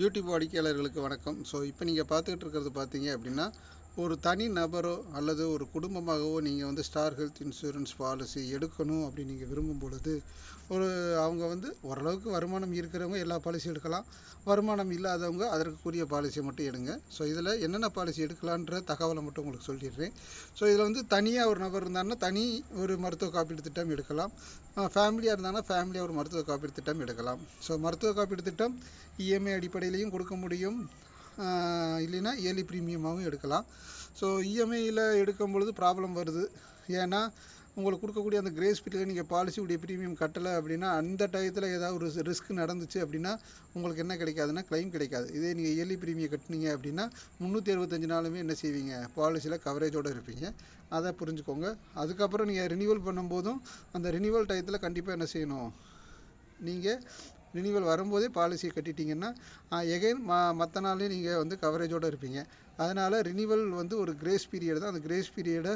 YouTube வாடிக்கையாளர்களுக்கு வணக்கம். So இப்போ நீங்கள் பார்த்துக்கிட்டு இருக்கிறது பார்த்தீங்க அப்படின்னா ஒரு தனி நபரோ அல்லது ஒரு குடும்பமாகவோ நீங்கள் வந்து ஸ்டார் ஹெல்த் இன்சூரன்ஸ் பாலிசி எடுக்கணும் அப்படின்னு நீங்கள் விரும்பும் பொழுது ஒரு அவங்க வந்து ஓரளவுக்கு வருமானம் இருக்கிறவங்க எல்லா பாலிசியும் எடுக்கலாம். வருமானம் இல்லாதவங்க அதற்குரிய பாலிசியை மட்டும் எடுங்க. ஸோ இதில் என்னென்ன பாலிசி எடுக்கலான்ற தகவலை மட்டும் உங்களுக்கு சொல்லிடுறேன். ஸோ இதில் வந்து தனியாக ஒரு நபர் இருந்தாங்கன்னா தனி ஒரு மருத்துவ காப்பீடு திட்டம் எடுக்கலாம். ஃபேமிலியாக இருந்தாங்கன்னா ஃபேமிலியாக ஒரு மருத்துவ காப்பீடு திட்டம் எடுக்கலாம். ஸோ மருத்துவ காப்பீடு திட்டம் இஎம்ஐ அடிப்படையிலையும் கொடுக்க முடியும். இல்லைன்னா இயர்லி ப்ரீமியமாகவும் எடுக்கலாம். ஸோ இஎம்ஐயில் எடுக்கும் பொழுது ப்ராப்ளம் வருது. ஏன்னா உங்களுக்கு கொடுக்கக்கூடிய அந்த கிரேஸ் பீரியடில் நீங்கள் பாலிசியுடைய ப்ரீமியம் கட்டலை அப்படின்னா அந்த டயத்தில் ஏதாவது ஒரு ரிஸ்க் நடந்துச்சு அப்படின்னா உங்களுக்கு என்ன கிடைக்காதுன்னா க்ளைம் கிடைக்காது. இதே நீங்கள் இயர்லி ப்ரீமியம் கட்டினீங்க அப்படின்னா முந்நூற்றி அறுபத்தஞ்சு நாளுமே என்ன செய்வீங்க? பாலிசியில் கவரேஜோடு இருப்பீங்க. அதை புரிஞ்சுக்கோங்க. அதுக்கப்புறம் நீங்கள் ரினியூவல் பண்ணும்போதும் அந்த ரினியூவல் டயத்தில் கண்டிப்பாக என்ன செய்யணும்? நீங்கள் ரினிவல் வரும்போதே பாலிசியை கட்டிட்டீங்கன்னா எகைன் ம மற்ற நாள்லேயும் நீங்கள் வந்து கவரேஜோடு இருப்பீங்க. அதனால் ரினிவல் வந்து ஒரு கிரேஸ் பீரியட் தான். அந்த கிரேஸ் பீரியடை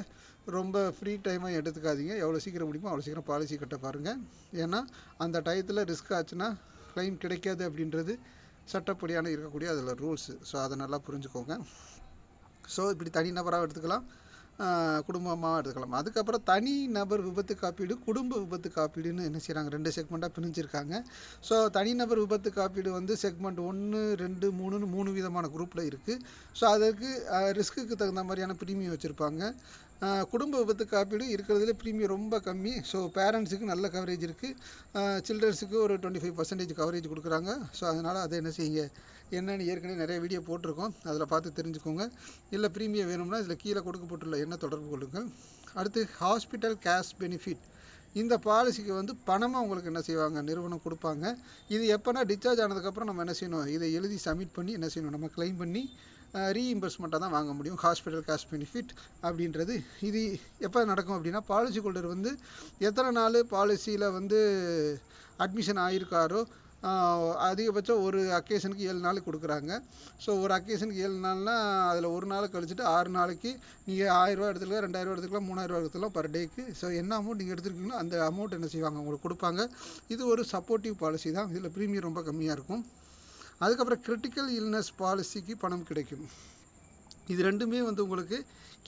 ரொம்ப ஃப்ரீ டைமாக எடுத்துக்காதீங்க. எவ்வளோ சீக்கிரம் முடியுமோ அவ்வளோ சீக்கிரம் பாலிசி கட்ட பாருங்கள் ஏன்னா அந்த டயத்தில் ரிஸ்க் ஆச்சுன்னா க்ளைம் கிடைக்காது அப்படின்றது சட்டப்படியான இருக்கக்கூடிய அதில் ரூல்ஸு ஸோ அதை நல்லா புரிஞ்சுக்கோங்க. ஸோ இப்படி தனிநபராக எடுத்துக்கலாம். குடும்பமாக எடுத்துக்கலாம் அதுக்கப்புறம் தனி நபர் விபத்து காப்பீடு குடும்ப விபத்து காப்பீடுன்னு என்ன செய்கிறாங்க ரெண்டு செக்மெண்ட்டாக பிரிஞ்சிருக்காங்க. ஸோ தனிநபர் விபத்து காப்பீடு வந்து செக்மெண்ட் ஒன்று ரெண்டு மூணுன்னு மூணு விதமான குரூப்பில் இருக்குது ஸோ அதற்கு ரிஸ்க்குக்கு தகுந்த மாதிரியான ப்ரீமியம் வச்சுருப்பாங்க. குடும்ப விபத்து காப்பீடு இருக்கிறதுல ப்ரீமியம் ரொம்ப கம்மி. ஸோ பேரண்ட்ஸுக்கு நல்ல கவரேஜ் இருக்குது சில்ட்ரன்ஸுக்கு ஒரு டுவெண்ட்டி ஃபைவ் பர்சன்டேஜ் கவரேஜ் கொடுக்குறாங்க. ஸோ அதனால் அதை என்ன செய்யுங்க? என்னென்னு ஏற்கனவே நிறைய வீடியோ போட்டிருக்கோம். அதில் பார்த்து தெரிஞ்சுக்கோங்க. இல்லை ப்ரீமியம் வேணும்னா இதில் கீழே கொடுக்கப்பட்டுள்ள என்ன தொடர்பு கொள்ளுங்கள். அடுத்து ஹாஸ்பிட்டல் கேஷ் பெனிஃபிட் இந்த பாலிசிக்கு வந்து பணமாக உங்களுக்கு என்ன செய்வாங்க? நிறுவனம் கொடுப்பாங்க. இது எப்போனா டிஸ்சார்ஜ் ஆனதுக்கப்புறம் நம்ம என்ன செய்யணும்? இதை எழுதி சப்மிட் பண்ணி என்ன செய்யணும்? நம்ம கிளைம் பண்ணி ரீஇம்பர்ஸ்மெண்ட்டாக தான் வாங்க முடியும். ஹாஸ்பிட்டல் காஸ்ட் பெனிஃபிட் அப்படின்றது. இது எப்போ நடக்கும் அப்படின்னா பாலிசி ஹோல்டர் வந்து எத்தனை நாள் பாலிசியில் வந்து அட்மிஷன் ஆகிருக்காரோ அதிகபட்சம் ஒரு அக்கேஷனுக்கு ஏழு நாள் கொடுக்குறாங்க. ஸோ ஒரு அக்கேஷனுக்கு ஏழு நாள்னால் அதில் ஒரு நாள் கழிச்சுட்டு ஆறு நாளைக்கு நீங்கள் ஆயிரரூவா எடுத்துக்கலாம் ரெண்டாயிரரூவா எடுத்துக்கலாம் மூணாயிரரூவா எடுத்துக்கலாம் பர் டேக்கு ஸோ என்ன அமௌண்ட் நீங்கள் எடுத்துருக்கீங்களோ அந்த அமௌண்ட் என்ன செய்வாங்க உங்களுக்கு கொடுப்பாங்க. இது ஒரு சப்போர்ட்டிவ் பாலிசி தான். இதில் ப்ரீமியம் ரொம்ப கம்மியாக இருக்கும். அதுக்கப்புறம் கிரிட்டிக்கல் இல்னஸ் பாலிசிக்கு பணம் கிடைக்கும். இது ரெண்டுமே வந்து உங்களுக்கு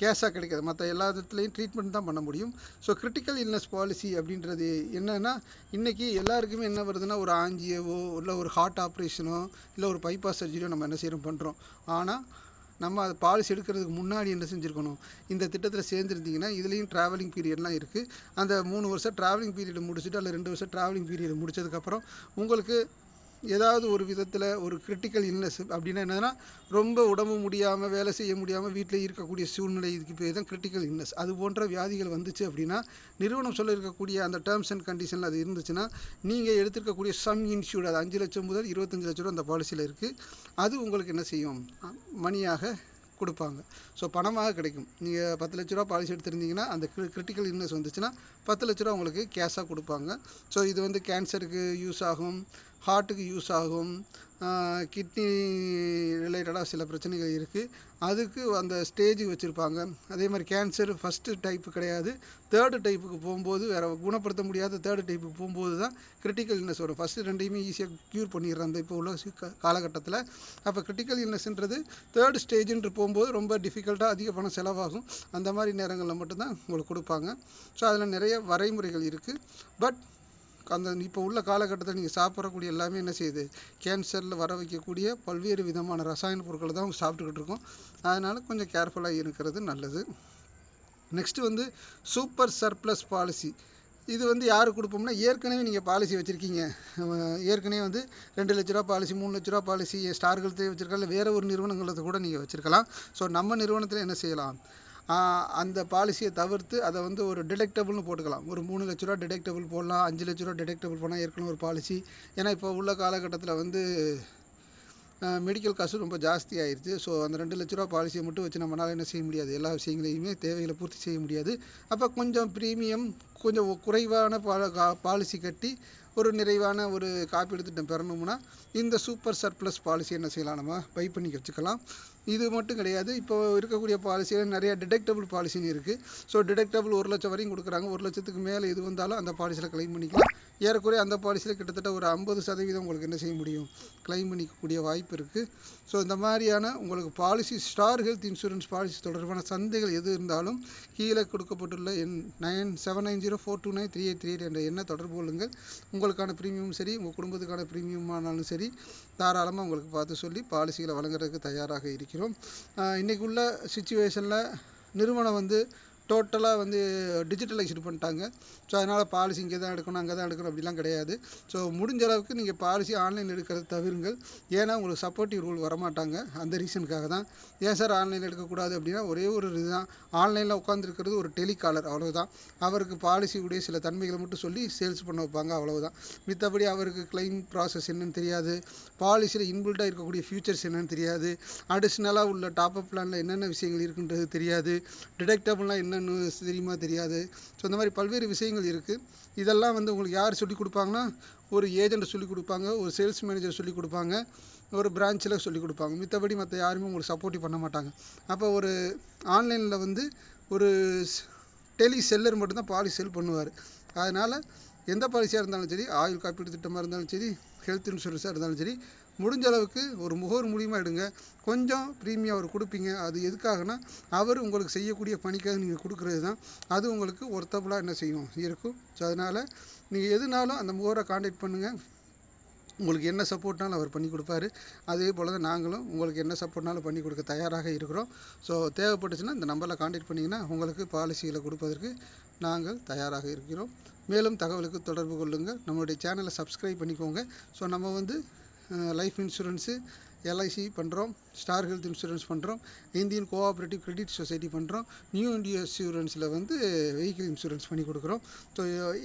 கேஷாக கிடைக்காது. மற்ற எல்லா இடத்துலையும் ட்ரீட்மெண்ட் தான் பண்ண முடியும். ஸோ கிரிட்டிக்கல் இல்னஸ் பாலிசி அப்படின்றது என்னென்னா இன்றைக்கி எல்லாருக்குமே என்ன வருதுன்னா ஒரு ஆஞ்சியோவோ இல்லை ஒரு ஹார்ட் ஆப்ரேஷனோ இல்லை ஒரு பைபாஸ் சர்ஜரியோ நம்ம என்ன செய்கிறோம் பண்ணுறோம் ஆனால் நம்ம அது பாலிசி எடுக்கிறதுக்கு முன்னாடி என்ன செஞ்சுருக்கணும்? இந்த திட்டத்தில் சேர்ந்துருந்தீங்கன்னா இதுலேயும் ட்ராவலிங் பீரியட்லாம் இருக்குது அந்த மூணு வருஷம் ட்ராவலிங் பீரியட் முடிச்சுட்டு அல்ல ரெண்டு வருஷம் ட்ராவலிங் பீரியட் முடிச்சதுக்கப்புறம் உங்களுக்கு ஏதாவது ஒரு விதத்தில் ஒரு கிரிட்டிக்கல் இல்னஸ் அப்படின்னா என்னதுன்னா ரொம்ப உடம்பு முடியாமல் வேலை செய்ய முடியாமல் வீட்டில் இருக்கக்கூடிய சூழ்நிலை இதுக்கு பேர் தான் கிரிட்டிக்கல் இல்னஸ் அது போன்ற வியாதிகள் வந்துச்சு அப்படின்னா நிறுவனம் சொல்லியிருக்கக்கூடிய அந்த டேர்ம்ஸ் அண்ட் கண்டிஷனில் அது இருந்துச்சுன்னா நீங்கள் எடுத்திருக்கக்கூடிய சம் இன்சூர்ட் அது அஞ்சு லட்சம் முதல் இருபத்தஞ்சு லட்ச ரூபா அந்த பாலிசியில் இருக்குது அது உங்களுக்கு என்ன செய்யும்? மணியாக கொடுப்பாங்க. ஸோ பணமாக கிடைக்கும். நீங்கள் பத்து லட்ச ரூபா பாலிசி எடுத்திருந்தீங்கன்னா அந்த கிரிட்டிக்கல் இல்னஸ் வந்துச்சுன்னா பத்து லட்ச ரூபா உங்களுக்கு கேஷாக கொடுப்பாங்க. ஸோ இது வந்து கேன்சருக்கு யூஸ் ஆகும் ஹார்ட்டுக்கு யூஸ் ஆகும் கிட்னி ரிலேட்டடாக சில பிரச்சனைகள் இருக்குது அதுக்கு அந்த ஸ்டேஜ் வச்சுருப்பாங்க. அதே மாதிரி கேன்சர் ஃபஸ்ட்டு டைப்பு கிடையாது. தேர்டு டைப்புக்கு போகும்போது வேறு குணப்படுத்த முடியாத தேர்டு டைப்புக்கு போகும்போது தான் கிரிட்டிக்கல் இல்னஸ் வரும். ஃபஸ்ட்டு ரெண்டையுமே ஈஸியாக க்யூர் பண்ணிடுறாங்க அந்த இப்போ உள்ள காலகட்டத்தில். அப்போ கிரிட்டிக்கல் இல்னஸ்ன்றது தேர்ட் ஸ்டேஜுன்ற போகும்போது ரொம்ப டிஃபிகல்ட்டாக அதிக பணம் செலவாகும். அந்த மாதிரி நேரங்களில் மட்டும்தான் உங்களுக்கு கொடுப்பாங்க. ஸோ அதில் நிறைய வரைமுறைகள் இருக்குது பட் அந்த இப்போ உள்ள காலகட்டத்தில் நீங்கள் சாப்பிடக்கூடிய எல்லாமே என்ன செய்யுது? கேன்சரில் வர வைக்கக்கூடிய பல்வேறு விதமான ரசாயன பொருட்களை தான் அவங்க சாப்பிட்டுக்கிட்டு இருக்கோம். அதனால் கொஞ்சம் கேர்ஃபுல்லாக இருக்கிறது நல்லது. நெக்ஸ்ட்டு வந்து சூப்பர் சர்ப்ளஸ் பாலிசி இது வந்து யார் கொடுப்போம்னா ஏற்கனவே நீங்கள் பாலிசி வச்சுருக்கீங்க. ஏற்கனவே வந்து ரெண்டு லட்ச ரூபா பாலிசி மூணு லட்ச ரூபா பாலிசி ஸ்டார்கள் ஹெல்த்தே வச்சுருக்கலாம் இல்லை வேறு ஒரு நிறுவனங்களை கூட நீங்கள் வச்சுருக்கலாம். ஸோ நம்ம நிறுவனத்தில் என்ன செய்யலாம்? அந்த பாலிசியை தவிர்த்து அதை வந்து ஒரு டிடெக்டபுள்னு போட்டுக்கலாம். ஒரு மூணு லட்ச ரூபா டிடெக்டபுள் போடலாம் அஞ்சு லட்ச ரூபா டிடெக்டபுள் போனால் ஏற்கனவே ஒரு பாலிசி ஏன்னா இப்போ உள்ள காலகட்டத்தில் வந்து மெடிக்கல் காசு ரொம்ப ஜாஸ்தி ஆயிடுச்சு ஸோ அந்த ரெண்டு லட்ச ரூபா பாலிசியை மட்டும் வச்சு நம்மளால் என்ன செய்ய முடியாது? எல்லா விஷயங்களையுமே தேவைகளை பூர்த்தி செய்ய முடியாது. அப்போ கொஞ்சம் ப்ரீமியம் கொஞ்சம் குறைவான பாலிசி கட்டி ஒரு நிறைவான ஒரு காப்பீடு திட்டம் பெறணும்னா இந்த சூப்பர் சர்ப்ளஸ் பாலிசி என்ன செய்யலாம் நம்ம? பை பண்ணி வச்சுக்கலாம். இது மட்டும் கிடையாது. இப்போ இருக்கக்கூடிய பாலிசியில் நிறைய டிடெக்டபிள் பாலிசின்னு இருக்குது ஸோ டிடெக்டபிள் ஒரு லட்சம் வரையும் கொடுக்குறாங்க. ஒரு லட்சத்துக்கு மேலே எது வந்தாலும் அந்த பாலிசியில் கிளைம் பண்ணிக்கலாம். ஏறக்குறைய அந்த பாலிசியில் கிட்டத்தட்ட ஒரு ஐம்பது சதவீதம் உங்களுக்கு என்ன செய்ய முடியும்? கிளைம் பண்ணிக்கக்கூடிய வாய்ப்பு இருக்குது ஸோ இந்த மாதிரியான உங்களுக்கு policy star health insurance policy தொடர்பான சந்தைகள் எது இருந்தாலும் கீழே கொடுக்கப்பட்டுள்ள எண் nine seven nine zero four two nine three eight three eight என்ற எண்ணை தொடர்பு கொள்ளுங்கள். உங்களுக்கான ப்ரீமியமும் சரி உங்கள் குடும்பத்துக்கான ப்ரீமியம் ஆனாலும் சரி தாராளமாக உங்களுக்கு பார்த்து சொல்லி பாலிசிகளை வழங்குறதுக்கு தயாராக இருக்கிறோம் ஆஹ் இன்னைக்கு உள்ள சுச்சுவேஷனில் நிறுவனம் வந்து டோட்டலாக வந்து டிஜிட்டலைஸ்டு பண்ணிட்டாங்க. ஸோ அதனால் பாலிசி இங்கே தான் எடுக்கணும் அங்கே தான் எடுக்கணும் அப்படிலாம் கிடையாது. ஸோ முடிஞ்ச அளவுக்கு நீங்கள் பாலிசி ஆன்லைனில் எடுக்கிறத தவிருங்கள். ஏன்னா உங்களுக்கு சப்போர்ட்டிவ் ரூல் வரமாட்டாங்க. அந்த ரீசனுக்காக தான். ஏன் சார் ஆன்லைனில் எடுக்கக்கூடாது அப்படின்னா ஒரே ஒரு இதுதான் ஆன்லைனில் உட்காந்துருக்கிறது ஒரு டெலிகாலர் அவ்வளோதான் அவருக்கு பாலிசியுடைய சில தன்மைகளை மட்டும் சொல்லி சேல்ஸ் பண்ண வைப்பாங்க அவ்வளோதான் மித்தபடி அவருக்கு கிளைம் ப்ராசஸ் என்னன்னு தெரியாது. பாலிசியில் இன்பில்டாக இருக்கக்கூடிய ஃபியூச்சர்ஸ் என்னன்னு தெரியாது. அடிஷ்னலாக உள்ள டாப் அப் பிளானில் என்னென்ன விஷயங்கள் இருக்குன்றது தெரியாது. டிடெக்டபிள்லாம் என்னென்னு தெரியுமா தெரியாது. ஸோ இந்த மாதிரி பல்வேறு விஷயங்கள் இருக்குது இதெல்லாம் வந்து உங்களுக்கு யார் சொல்லிக் கொடுப்பாங்கன்னா ஒரு ஏஜென்ட் சொல்லிக் கொடுப்பாங்க ஒரு சேல்ஸ் மேனேஜர் சொல்லிக் கொடுப்பாங்க ஒரு பிரான்ச்சில் சொல்லி கொடுப்பாங்க. மித்தபடி மற்ற யாருமே உங்களுக்கு சப்போர்ட்டிவ் பண்ண மாட்டாங்க. அப்போ ஒரு ஆன்லைனில் வந்து ஒரு டெலி செல்லர் மட்டும்தான் பாலிசி செல் பண்ணுவார். அதனால் எந்த பாலிசியாக இருந்தாலும் சரி ஆயுள் காப்பீடு திட்டமாக இருந்தாலும் சரி ஹெல்த் இன்சூரன்ஸாக இருந்தாலும் சரி முடிஞ்ச அளவுக்கு ஒரு முகவர் மூலியமாக எடுங்க. கொஞ்சம் ப்ரீமியம் அவர் கொடுப்பீங்க. அது எதுக்காகனா அவர் உங்களுக்கு செய்யக்கூடிய பணிக்காக நீங்கள் கொடுக்குறது தான். அது உங்களுக்கு ஒர்த்தபுளாக என்ன செய்யும்? இருக்கும். ஸோ அதனால் நீங்கள் எதுனாலும் அந்த முகவரை காண்டாக்ட் பண்ணுங்கள் உங்களுக்கு என்ன சப்போர்ட்னாலும் அவர் பண்ணி கொடுப்பாரு. அதே போல் தான் நாங்களும் உங்களுக்கு என்ன சப்போர்ட்னாலும் பண்ணி கொடுக்க தயாராக இருக்கிறோம். ஸோ தேவைப்பட்டுச்சுன்னா இந்த நம்பரில் காண்டாக்ட் பண்ணிங்கன்னா உங்களுக்கு பாலிசிகளை கொடுப்பதற்கு நாங்கள் தயாராக இருக்கிறோம். மேலும் தகவலுக்கு தொடர்பு கொள்ளுங்கள். நம்மளுடைய சேனலை சப்ஸ்கிரைப் பண்ணிக்கோங்க. ஸோ நம்ம வந்து லைஃப் இன்சூரன்ஸு எல்ஐசி பண்ணுறோம் ஸ்டார் ஹெல்த் இன்சூரன்ஸ் பண்ணுறோம் இந்தியன் கோஆப்ரேட்டிவ் கிரெடிட் சொசைட்டி பண்ணுறோம் நியூ இண்டியா இன்சூரன்ஸில் வந்து வெஹிக்கிள் இன்சூரன்ஸ் பண்ணி கொடுக்குறோம். ஸோ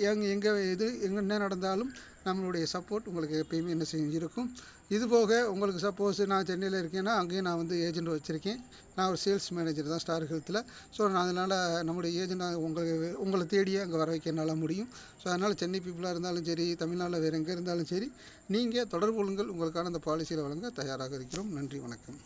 எங் எங்கே எது எங்கே என்ன நடந்தாலும் நம்மளுடைய சப்போர்ட் உங்களுக்கு எப்பயுமே என்ன செய்யும் இருக்கும். இது போக உங்களுக்கு சப்போஸ் நான் சென்னையில் இருக்கேன்னா அங்கேயும் நான் வந்து ஏஜென்ட் வச்சுருக்கேன். நான் ஒரு சேல்ஸ் மேனேஜர் தான் ஸ்டார் ஹெல்த்தில் ஸோ நான் அதனால் நம்முடைய ஏஜென்ட் உங்களை உங்களை தேடியே அங்கே வர வைக்க என்னால் முடியும். ஸோ அதனால் சென்னை பீப்புளாக இருந்தாலும் சரி தமிழ்நாட்டில் வேறு எங்கே இருந்தாலும் சரி நீங்கள் தொடர்பு கொள்ளுங்கள். உங்களுக்கான அந்த பாலிசியில் வழங்க தயாராக இருக்கிறோம். நன்றி வணக்கம்.